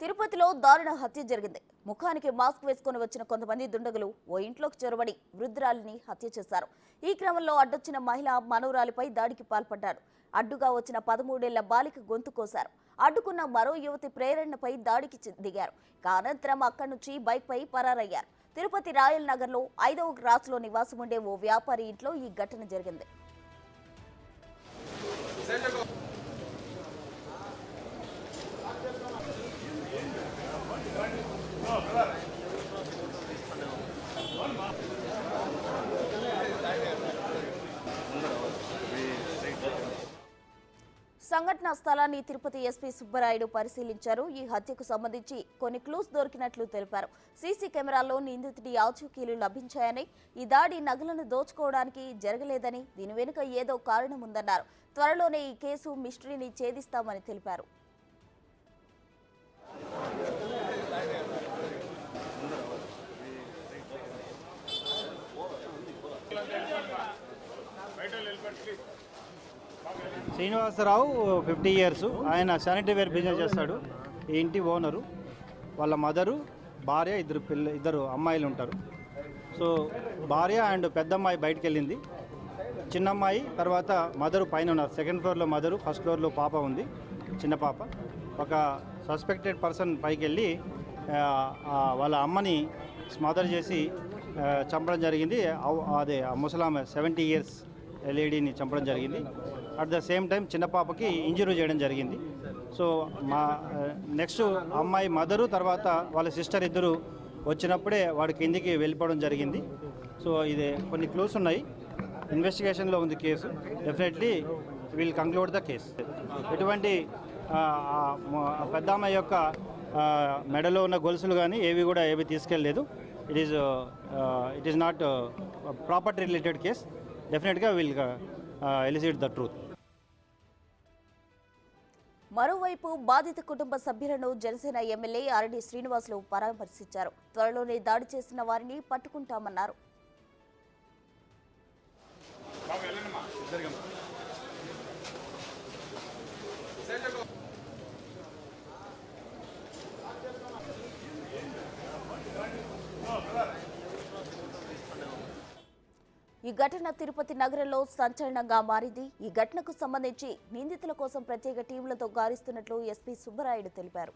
తిరుపతిలో దారుణ హత్య జరిగింది. ముఖానికి మాస్క్ వేసుకొని వచ్చిన కొంతమంది దుండగులు ఓ ఇంట్లోకి చొరబడి వృద్ధురాలిని హత్య చేశారు. ఈ క్రమంలో అడ్డొచ్చిన మహిళ మనవరాలిపై దాడికి పాల్పడ్డారు. అడ్డుగా వచ్చిన పదమూడేళ్ళ బాలిక గొంతు కోశారు. అడ్డుకున్న మరో యువతి ప్రేరణపై దాడికి దిగారు. ఇక అనంతరం అక్కడి నుంచి బైక్పై పరారయ్యారు. తిరుపతి రాయల్ నగర్లో ఐదవ క్రాస్లో నివాసం ఉండే ఓ వ్యాపారి ఇంట్లో ఈ ఘటన జరిగింది. సంఘటనా స్థలాన్ని తిరుపతి ఎస్పీ సుబ్బరాయుడు పరిశీలించారు. ఈ హత్యకు సంబంధించి కొన్ని క్లూస్ దొరికినట్లు తెలిపారు. సీసీ కెమెరాల్లో నిందితుడి ఆచూకీలు లభించాయని ఈ దాడి నగలను దోచుకోవడానికి జరగలేదని దీని వెనుక ఏదో కారణం ఉందన్నారు. త్వరలోనే ఈ కేసు మిస్టరీని ఛేదిస్తామని తెలిపారు. Srinivasarao fifty years. ఆయన శానిటరీ వేర్ బిజినెస్ చేస్తాడు. ఈ ఇంటి ఓనరు. వాళ్ళ మదరు భార్య ఇద్దరు పిల్ల ఇద్దరు అమ్మాయిలు ఉంటారు. సో భార్య అండ్ పెద్దమ్మాయి బయటకు బయటికి వెళ్ళింది చిన్న అమ్మాయి తర్వాత మదరు పైన ఉన్నారు. సెకండ్ ఫ్లోర్లో మదరు ఫస్ట్ ఫ్లోర్లో పాప ఉంది. చిన్న పాప. ఒక సస్పెక్టెడ్ పర్సన్ పైకి వెళ్ళి వాళ్ళ అమ్మని స్మదర్ చేసి చంపడం జరిగింది. అదే ముసలామె సెవెంటీ ఇయర్స్. లేడీని చంపడం జరిగింది. అట్ ద సేమ్ టైం చిన్న పాపకి ఇంజరీ చేయడం జరిగింది. సో మా నెక్స్ట్ అమ్మాయి మదరు తర్వాత వాళ్ళ సిస్టర్ ఇద్దరు వచ్చినప్పుడే వాడి కిందికి వెళ్ళిపోవడం జరిగింది. సో ఇది కొన్ని క్లూస్ ఉన్నాయి. ఇన్వెస్టిగేషన్లో ఉంది case definitely will conclude the case ఎటువంటి పెద్ద అమ్మాయి యొక్క మెడలో ఉన్న గొలుసులు కానీ ఏవి కూడా ఏవి తీసుకెళ్ళలేదు. It is it is not property related case డెఫినెట్గా విల్ ఎలిసిట్ ద ట్రూత్ మరోవైపు బాధిత కుటుంబ సభ్యులను జనసేన ఎమ్మెల్యే ఆర్డి శ్రీనివాసులు పరామర్శించారు. త్వరలోనే దాడి చేసిన వారిని పట్టుకుంటామన్నారు. ఈ ఘటన తిరుపతి నగరంలో సంచలనంగా మారింది. ఈ ఘటనకు సంబంధించి నిందితుల కోసం ప్రత్యేక టీంలతో గారిస్తున్నట్లు ఎస్పీ సుబ్బరాయుడు తెలిపారు.